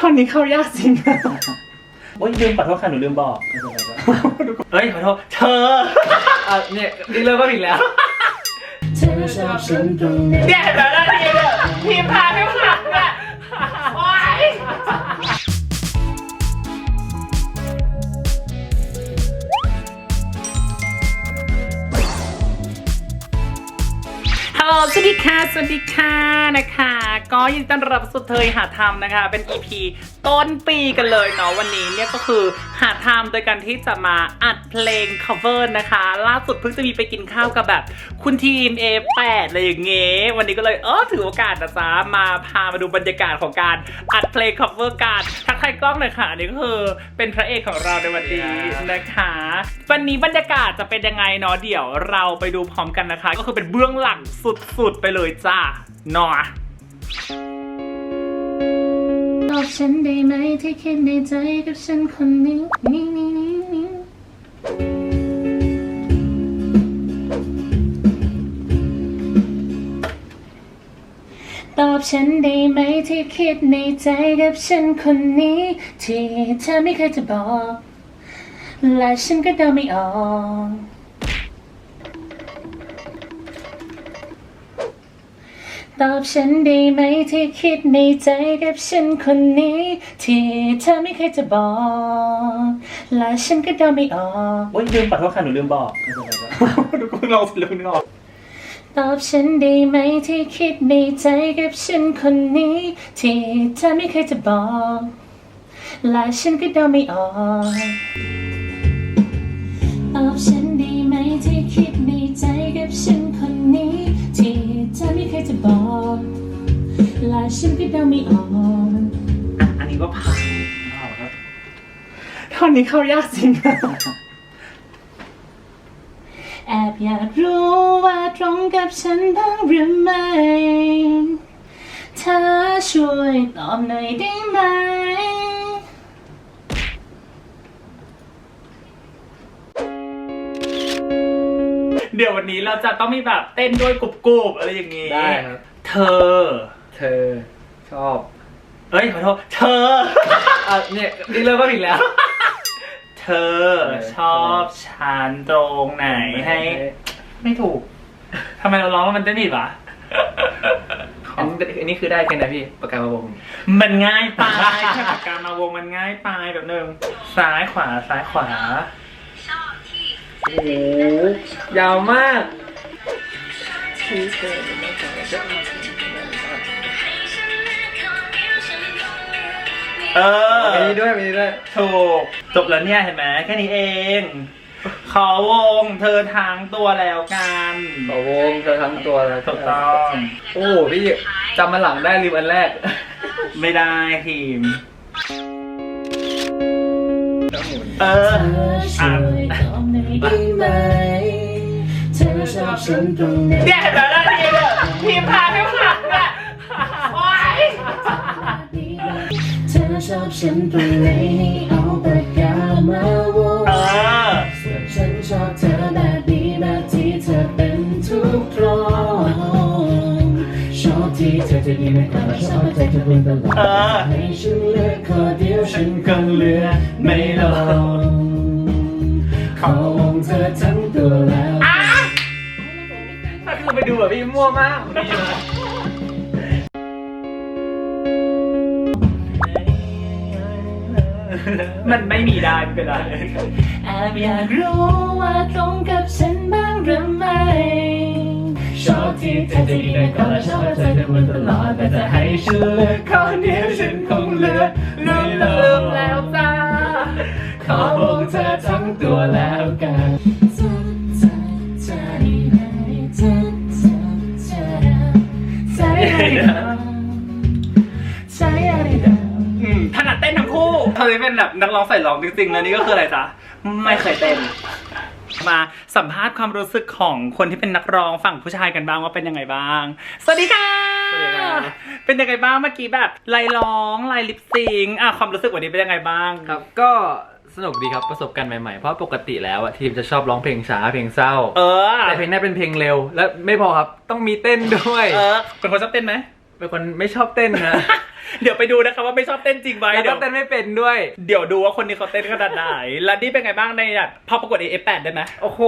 ท่อนนี้เข้ายากจริงนะโอ้ยลืมขอโทษค่ะหนูลืมบอกเอ้ยขอโทษเธออะเนี่ยนี่เริ่มว่าผิดแล้ว เธอชอบฉันตรงไหน เนี่ยเดี๋ยวนะทีมเนี่ย ลสวัสดีค่ะ สวัสดีค่ะนะคะ ก็ยินดีต้อนรับสุดเทยหาธรรมนะคะ เป็น EP ต้นปีกันเลยเนาะวันนี้เนี่ยก็คือหาธรรมโดยการที่จะมาอัดเพลง cover นะคะ ล่าสุดเพิ่งจะมีไปกินข้าวกับแบบคุณทีม A8 อะไรอย่างเงี้ยวันนี้ก็เลยเออถือโอกาสนะจ๊ะมาพามาดูบรรยากาศของการอัดเพลง cover การทักทายกล้องหน่อยค่ะอันนี้ก็คือเป็นพระเอกของเราในวันนี้นะคะ วันนี้บรรยากาศจะเป็นยังไงเนาะเดี๋ยวเราไปดูพร้อมกันนะคะ ก็คือเป็นเบื้องหลังสุดสุดๆ ไปเลยจ้าเนาะตอบฉันได้ไหมที่คิดในใจกับฉันคนนี้นี่นี่นี่นี่ตอบฉันได้ไหมที่คิดในใจกับฉันคนนี้ ที่เธอไม่เคยจะบอก และฉันก็เดาไม่ออก ตอบฉันได้ไหมที่คิดในใจกับฉันคนนี้ ที่เธอไม่เคยจะบอก และฉันก็เดาไม่ออกโอ้ยลืมขอโทษค่ะหนูลืมบอกทุกคนเราลืมนึกออกตอบฉันได้ไหมที่คิดในใจกับฉันคนนี้ ที่เธอไม่เคยจะบอกและฉันก็เดาไม่ออกตอบฉันได้ไหมที่คิดในใจกับฉันคนนี้ที่เธอไม่เคยจะบอกและฉันก็เดาไม่ออกอะอันนี้ก็ผ่านครับท่อนนี้เข้ายากจริงนะแอบอยากรู้ว่าตรงกับฉันบ้างหรือไม่เธอช่วยตอบหน่อยได้ไหม เดี๋ยววันนี้เราจะต้องมีแบบเต้นด้วยกรุบๆอะไรอย่างงี้ได้ครับ เธอ เธอชอบเอ้ยขอโทษเธอ อะเนี่ยนี่เริ่มว่าผิดแล้ว เธอชอบฉันตรงไหนให้ ไม่ถูกทำไมเราร้องแล้วมันเต้นผิดวะ อันนี้อันนี้คือได้แค่ไหนพี่ปากกามาวงมันง่ายไปแค่ปากกามาวงมันง่ายไปแบบหนึ่งซ้ายขวาซ้ายขวา โอ้โหยาวมาก เออมีนี้ด้วยมีนี้ด้วยถูกจบแล้วเนี่ยเห็นไหมแค่นี้เอง ขอวงเธอทางตัวแล้วกันขอวงเธอทั้งตัวแล้วถูกต้อง โอ้โหพี่จำมาหลังได้ลืมอันแรก ไม่ได้ทีม เออเธอช่วยตอ บหน่อยไหมเธอชอบฉันตรงไหนเนี่ยเดี๋ยวนะทีมเนี่ยทีมพาไม่ผ่านอะโอ๊ยเธอชอบฉันตรงไหนให้เอาปากกามาวงเออส่วนฉันชอบเธอแบบนี้แบบที่เธอเป็นทุกตรงชอบที่เธอจะดีไม่ต่างชอบใจเธอเป็นตลอดให้ฉันเลือกข้อเดียวฉันคงเลือกไม่ลง ดูแบบพี่มั่วมากดีเลยมันไม่มีได้ไม่เป็นไรแอบอยากรู้ว่าตรงกับฉันบ้างหรือไม่ชอบที่เธอจะดีได้ก่อนและชอบเธอจะเป็นตลอดแต่จะให้ฉันเลือกข้อเดียวฉันคงเลือกลืมลืมแล้วจ้าขอวงเธอทั้งตัวแล้วกัน เธอเป็นแบบนักร้องใส่ร้องจริงๆ แล้วนี่ก็คืออะไรจ๊ะไม่เคยเต้น มาสัมภาษณ์ความรู้สึกของคนที่เป็นนักร้องฝั่งผู้ชายกันบ้างว่าเป็นยังไงบ้าง สวัสดีค่ะ สวัสดีครับ เป็นยังไงบ้างเมื่อกี้แบบไลายร้องไลายลิปซิงค์อะความรู้สึกวันนี้เป็นยังไงบ้างครับ ก็สนุกดีครับประสบการณ์ใหม่ๆ เพราะปกติแล้วอะทีมจะชอบร้องเพลงช้าเพลงเศร้า เออแต่เพลงนี้เป็นเพลงเร็ว และไม่พอครับต้องมีเต้นด้วย เออเป็นคนชอบเต้นไหม เป็นคนไม่ชอบเต้นนะเดี๋ยวไปดูนะคะว่าไม่ชอบเต้นจริงไหมแล้วเดี๋ก็ยวเต้นไม่เป็นด้วย เดี๋ยวดูว่าคนนี้เขาเต้นขนาดไหนแล้วนี่เป็นไงบ้างในแบบพอประกวด F8 ได้ไหมโอ้โห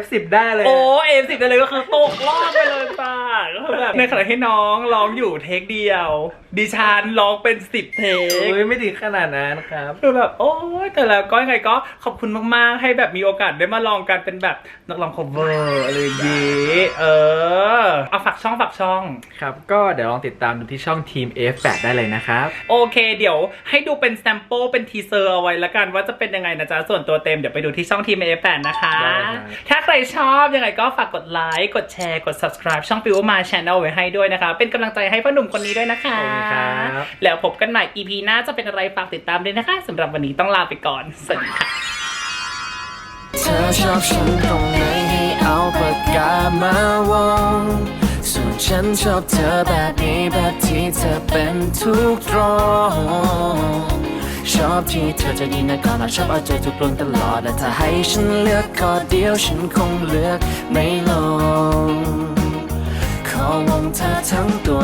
F10 ได้เลยโอ้เอสิบไปเลยก็คือตกรอบไปเลยป่ะก็คือแบบในขณะที่น้องร้องอยู่เทคเดียว ดิฉันร้องเป็นสิบเทคโอ้ยไม่ถึงขนาดนั้นครับ คือแบบโอ้ยแต่แล้วก็ยังไงก็ขอบคุณมากๆ ให้แบบมีโอกาสได้มาลองกันเป็นแบบนักร้อง cover อะไรอย่างงี้เออเอาฝากช่องฝากช่อง ครับก็เดี๋ยวลองติดตามดูที่ช่องทีม F8 ได้เลยนะครับ โอเค เดี๋ยวให้ดูเป็น sample เป็นทีเซอร์เอาไว้ละกันว่าจะเป็นยังไงนะจ๊ะ ส่วนตัวเต็มเดี๋ยวไปดูที่ช่องทีม F8 นะคะ ได้ครับ ถ้าใครชอบยังไงก็ฝากกดไลค์กดแชร์กด subscribe ช่องปิวมา Channel ไว้ให้ด้วยนะคะ เป็นกำลังใจให้พ่อหนุ่มคนนี้ด้วยนะคะ ขอบคุณครับ แล้วพบกันใหม่ EP หน้าจะเป็นอะไรฝากติดตามด้วยนะคะสำหรับวันนี้ต้องลาไปก่อนสวัสดีค่ะ เธอชอบฉันตรงไหนให้เอาปากกามาวง ส่วนฉันชอบเธอแบบนี้แบบที่เธอเป็นทุกตรงชอบที่เธอจะดีนะก่อนชอบเอาใจทุกลงตลอดและถ้าให้ฉันเลือกข้อเดียวฉันคงเลือกไม่ลงขอวงเธอทั้งตัว